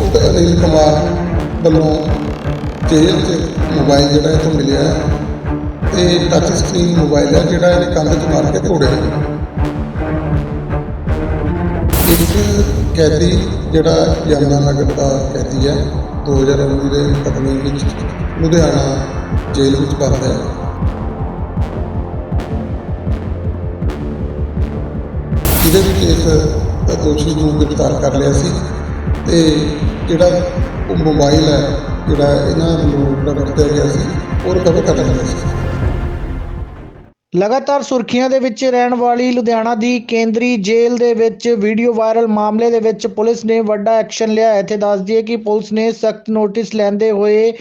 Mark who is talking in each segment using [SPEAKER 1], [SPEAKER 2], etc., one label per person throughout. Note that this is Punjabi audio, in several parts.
[SPEAKER 1] ਉਪਰੋਕਤ ਅਨਿਲ ਕੁਮਾਰ ਵੱਲੋਂ ਜੇਲ੍ਹ 'ਚ ਮੋਬਾਈਲ ਜਿਹੜਾ ਇੱਥੋਂ ਮਿਲਿਆ ਤੇ ਟੱਚ ਸਕਰੀਨ ਮੋਬਾਈਲ ਹੈ ਜਿਹੜਾ ਇਹਨੇ ਕੰਧ 'ਚ ਮਾਰ ਕੇ ਤੋੜਿਆ ਇਸ ਕੈਦੀ ਜਿਹੜਾ ਯਮਨਾ ਨਗਰ ਦਾ ਕੈਦੀ ਹੈ 2019 ਦੇ ਕਤਲੇ ਵਿੱਚ ਲੁਧਿਆਣਾ ਜੇਲ੍ਹ ਵਿੱਚ ਬੰਦ ਹੈ। ਇਹਦੇ ਵਿੱਚ ਇਸ ਦੋਸ਼ੀ ਨੂੰ ਗ੍ਰਿਫਤਾਰ ਕਰ ਲਿਆ ਸੀ। ਤੇ ਜਿਹੜਾ ਉਹ ਮੋਬਾਈਲ ਹੈ, ਜਿਹੜਾ ਇਹਨਾਂ ਨੂੰ ਜਿਹੜਾ ਵਰਤਿਆ ਗਿਆ ਸੀ, ਉਹ ਰਿਕਵਰ ਕਰ ਲਿਆ ਸੀ।
[SPEAKER 2] ਲਗਾਤਾਰ ਸੁਰਖੀਆਂ ਦੇ ਵਿੱਚ ਰਹਿਣ ਵਾਲੀ ਲੁਧਿਆਣਾ ਦੀ ਕੇਂਦਰੀ ਜੇਲ੍ਹ ਦੇ ਵਿੱਚ ਵੀਡੀਓ ਵਾਇਰਲ ਮਾਮਲੇ ਦੇ ਵਿੱਚ ਪੁਲਿਸ ਨੇ ਵੱਡਾ ਐਕਸ਼ਨ ਲਿਆ। ਹੈ ਇੱਥੇ ਦੱਸ ਦਈਏ ਕਿ ਪੁਲਿਸ ਨੇ ਸਖਤ ਨੋਟਿਸ ਲੈਂਦੇ ਹੋਏ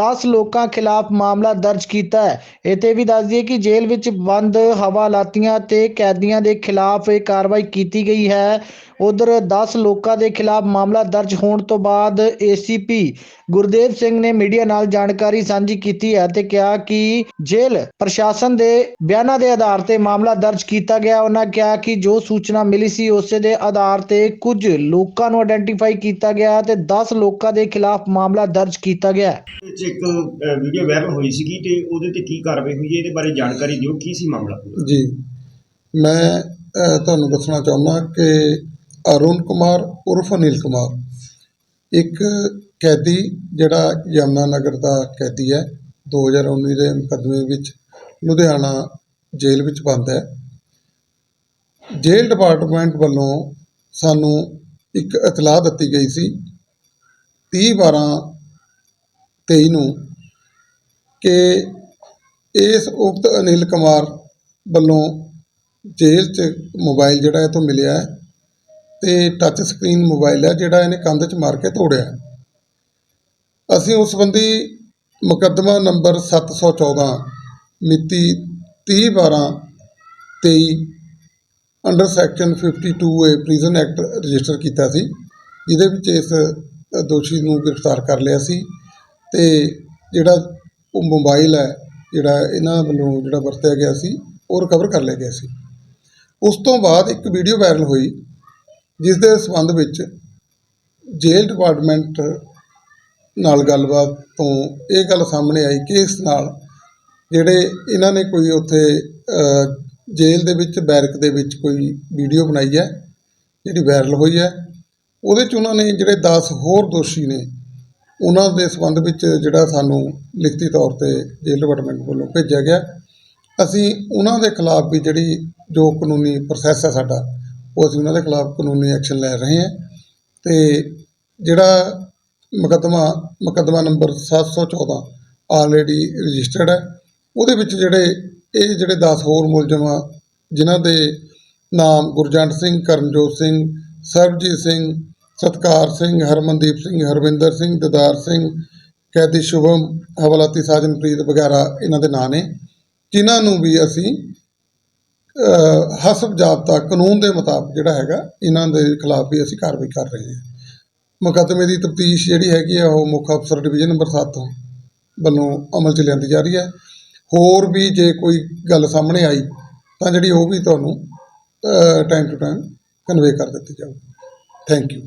[SPEAKER 2] 10 ਲੋਕਾਂ ਖਿਲਾਫ ਮਾਮਲਾ ਦਰਜ ਕੀਤਾ ਹੈ। ਇੱਥੇ ਵੀ ਦੱਸ ਦਈਏ ਕਿ ਜੇਲ੍ਹ ਵਿੱਚ ਬੰਦ ਹਵਾਲਾਤੀਆਂ ਤੇ ਕੈਦੀਆਂ ਦੇ ਖਿਲਾਫ ਇਹ ਕਾਰਵਾਈ ਕੀਤੀ ਗਈ ਹੈ। ਉਧਰ 10 ਲੋਕਾਂ ਦੇ ਖਿਲਾਫ ਮਾਮਲਾ ਦਰਜ ਹੋਣ ਤੋਂ ਬਾਅਦ ਏਸੀਪੀ ਗੁਰਦੇਵ ਸਿੰਘ ਨੇ ਮੀਡੀਆ ਨਾਲ ਜਾਣਕਾਰੀ ਸਾਂਝੀ ਕੀਤੀ ਹੈ ਤੇ ਕਿਹਾ ਕਿ ਜੇਲ੍ਹ ਪ੍ਰਸ਼ਾਸਨ ਦੇ ਬਿਆਨਾਂ ਦੇ ਆਧਾਰ ਤੇ ਮਾਮਲਾ ਦਰਜ ਕੀਤਾ ਗਿਆ। ਉਹਨਾਂ ਕਿਹਾ ਕਿ ਜੋ ਸੂਚਨਾ ਮਿਲੀ ਸੀ ਉਸੇ ਦੇ ਆਧਾਰ ਤੇ ਕੁਝ ਲੋਕਾਂ ਨੂੰ ਆਇਡੈਂਟੀਫਾਈ ਕੀਤਾ ਗਿਆ ਤੇ 10 ਲੋਕਾਂ ਦੇ ਖਿਲਾਫ ਮਾਮਲਾ ਦਰਜ ਕੀਤਾ ਗਿਆ। ਹੈ
[SPEAKER 3] ਵਿੱਚ ਇੱਕ ਵੀਡੀਓ ਵਾਇਰਲ ਹੋਈ ਸੀਗੀ ਤੇ ਉਹਦੇ ਤੇ ਕੀ ਕਾਰਵਾਈ ਹੋਈ ਹੈ ਇਹਦੇ ਬਾਰੇ ਜਾਣਕਾਰੀ ਦਿਓ। ਕੀ ਸੀ ਮਾਮਲਾ? ਪੂਰਾ
[SPEAKER 1] ਜੀ ਮੈਂ ਤੁਹਾਨੂੰ ਦੱਸਣਾ ਚਾਹੁੰਦਾ ਕਿ ਅਰੁਣ ਕੁਮਾਰ ਉਰਫ ਅਨਿਲ ਕੁਮਾਰ ਇੱਕ ਕੈਦੀ ਜਿਹੜਾ ਯਮਨਾ ਨਗਰ ਦਾ ਕੈਦੀ ਹੈ 2019 ਦੇ ਮੁਕੱਦਮੇ ਵਿੱਚ ਲੁਧਿਆਣਾ ਜੇਲ੍ਹ ਵਿੱਚ ਬੰਦ ਹੈ। ਜੇਲ੍ਹ ਡਿਪਾਰਟਮੈਂਟ ਵੱਲੋਂ ਸਾਨੂੰ ਇੱਕ ਇਤਲਾਹ ਦਿੱਤੀ ਗਈ ਸੀ 30 12 23 ਨੂੰ ਕਿ ਇਸ ਉਕਤ ਅਨਿਲ ਕੁਮਾਰ ਵੱਲੋਂ ਜੇਲ੍ਹ 'ਚ ਮੋਬਾਈਲ ਜਿਹੜਾ ਇਹ ਤੋਂ ਮਿਲਿਆ ਹੈ ਤੇ ਟੱਚ ਸਕਰੀਨ ਮੋਬਾਈਲ ਹੈ ਜਿਹੜਾ ਇਹਨੇ ਕੰਧ 'ਚ ਮਾਰ ਕੇ ਤੋੜਿਆ ਅਸੀਂ ਉਸ ਸੰਬੰਧੀ ਮੁਕੱਦਮਾ ਨੰਬਰ 714 ਮਿਤੀ 30 12 23 under section 52 A prison act register ਕੀਤਾ ਸੀ। ਜਿਹਦੇ ਵਿੱਚ ਇਸ ਦੋਸ਼ੀ ਨੂੰ ਗ੍ਰਿਫਤਾਰ ਕਰ ਲਿਆ ਸੀ ਤੇ ਜਿਹੜਾ ਉਹ ਮੋਬਾਈਲ ਹੈ, ਜਿਹੜਾ ਇਹਨਾਂ ਵੱਲੋਂ ਜਿਹੜਾ ਵਰਤਿਆ ਗਿਆ ਸੀ, ਉਹ ਰਿਕਵਰ ਕਰ ਲਿਆ ਗਿਆ ਸੀ। ਉਸ ਤੋਂ ਬਾਅਦ ਇੱਕ ਵੀਡੀਓ ਵਾਇਰਲ ਹੋਈ ਜਿਸ ਦੇ ਸੰਬੰਧ ਵਿੱਚ ਜੇਲ੍ਹ ਡਿਪਾਰਟਮੈਂਟ ਨਾਲ ਗੱਲਬਾਤ ਤੋਂ ਇਹ ਗੱਲ ਸਾਹਮਣੇ ਆਈ ਕਿ ਇਸ ਨਾਲ ਜਿਹੜੇ ਇਹਨਾਂ ਨੇ ਕੋਈ ਉੱਥੇ ਜੇਲ੍ਹ ਦੇ ਵਿੱਚ, ਬੈਰਕ ਦੇ ਵਿੱਚ ਕੋਈ ਵੀਡੀਓ ਬਣਾਈ ਹੈ, ਜਿਹੜੀ ਵਾਇਰਲ ਹੋਈ ਹੈ, ਉਹਦੇ 'ਚ ਉਹਨਾਂ ਨੇ ਜਿਹੜੇ 10 ਹੋਰ ਦੋਸ਼ੀ ਨੇ, ਉਹਨਾਂ ਦੇ ਸੰਬੰਧ ਵਿੱਚ ਜਿਹੜਾ ਸਾਨੂੰ ਲਿਖਤੀ ਤੌਰ ਤੇ ਜੇਲ੍ਹ ਡਿਪਾਰਟਮੈਂਟ ਵੱਲੋਂ ਭੇਜਿਆ ਗਿਆ। ਅਸੀਂ ਉਹਨਾਂ ਦੇ ਖਿਲਾਫ ਵੀ ਜਿਹੜੀ ਜੋ ਕਾਨੂੰਨੀ ਪ੍ਰੋਸੈਸ ਹੈ ਸਾਡਾ, ਉਹ ਅਸੀਂ ਉਹਨਾਂ ਦੇ ਖਿਲਾਫ ਕਾਨੂੰਨੀ ਐਕਸ਼ਨ ਲੈ ਰਹੇ ਹਾਂ। ਤੇ ਜਿਹੜਾ ਮੁਕੱਦਮਾ ਮੁਕੱਦਮਾ ਨੰਬਰ 714 ਆਲਰੇਡੀ ਰਜਿਸਟਰਡ ਹੈ ਉਹਦੇ ਵਿੱਚ ਜਿਹੜੇ ਇਹ ਜਿਹੜੇ 10 ਹੋਰ ਮੁਲਜ਼ਮ ਆ, ਜਿਨ੍ਹਾਂ ਦੇ ਨਾਮ ਗੁਰਜੰਟ ਸਿੰਘ, ਕਰਨਜੋਤ ਸਿੰਘ, ਸਰਬਜੀਤ ਸਿੰਘ, ਸਤਕਾਰ ਸਿੰਘ, ਹਰਮਨਦੀਪ ਸਿੰਘ, ਹਰਵਿੰਦਰ ਸਿੰਘ, ਦਦਾਰ ਸਿੰਘ, ਕੈਦੀ ਸ਼ੁਭਮ, ਹਵਾਲਾਤੀ ਸਾਜਨਪ੍ਰੀਤ ਵਗੈਰਾ ਇਹਨਾਂ ਦੇ ਨਾਂ ਨੇ, ਜਿਨ੍ਹਾਂ ਨੂੰ ਵੀ ਅਸੀਂ ਹਸਬ ਜ਼ਾਬਤਾ ਕਾਨੂੰਨ ਦੇ ਮੁਤਾਬਕ ਜਿਹੜਾ ਹੈਗਾ, ਇਹਨਾਂ ਦੇ ਖਿਲਾਫ ਵੀ ਅਸੀਂ ਕਾਰਵਾਈ ਕਰ ਰਹੇ ਹਾਂ। ਮੁਕੱਦਮੇ ਦੀ ਤਫਤੀਸ਼ ਜਿਹੜੀ ਹੈਗੀ ਆ, ਉਹ ਮੁੱਖ ਅਫਸਰ ਡਿਵੀਜ਼ਨ ਨੰਬਰ 7 ਵੱਲੋਂ ਅਮਲ 'ਚ ਲਿਆਂਦੀ ਜਾ ਰਹੀ ਹੈ। ਹੋਰ ਵੀ ਜੇ ਕੋਈ ਗੱਲ ਸਾਹਮਣੇ ਆਈ, ਤਾਂ ਜਿਹੜੀ ਉਹ ਵੀ ਤੁਹਾਨੂੰ ਟਾਈਮ ਟੂ ਟਾਈਮ ਕਨਵੇ ਕਰ ਦਿੱਤੀ ਜਾਊਗੀ। Thank you